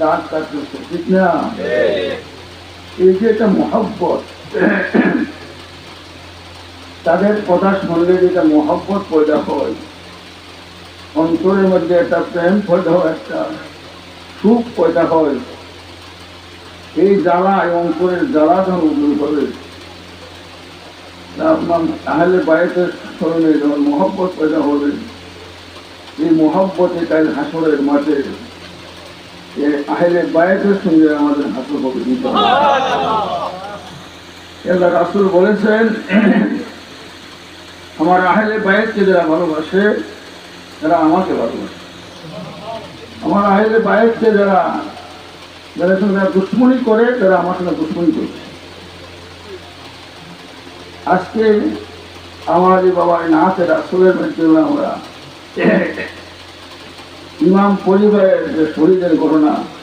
দাঁত কাটতেছে ঠিক না? এই যে একটা মহব্বত। তাদের কথা শুনলে যেটা মহব্বত পয়দা হয়। অন্তরের মধ্যে একটা প্রেম পয়দা হয় একটা সুখ পয়দা হয়। এই জ্বালা এই অন্তরের জ্বালা যখন দূর হবে। তাহলে বাড়িতে স্মরণে যখন মহব্বত পয়দা হবে। এই মহব্বতে কাল হাসরের মাঠে। সঙ্গে আমাদের বলেছেন, আমার আহলে যারা ভালোবাসে আমাকে ভালোবাসে। আমার আহলে বায়তকে যারা যারা সঙ্গে দুশ্মনী করে, তারা আমার সঙ্গে দুশ্মনী করছে। আজকে আমার যে বাবার নাচের আসলের মধ্যে আমরা ইমাম পরিবারের যে শরীরের ঘটনা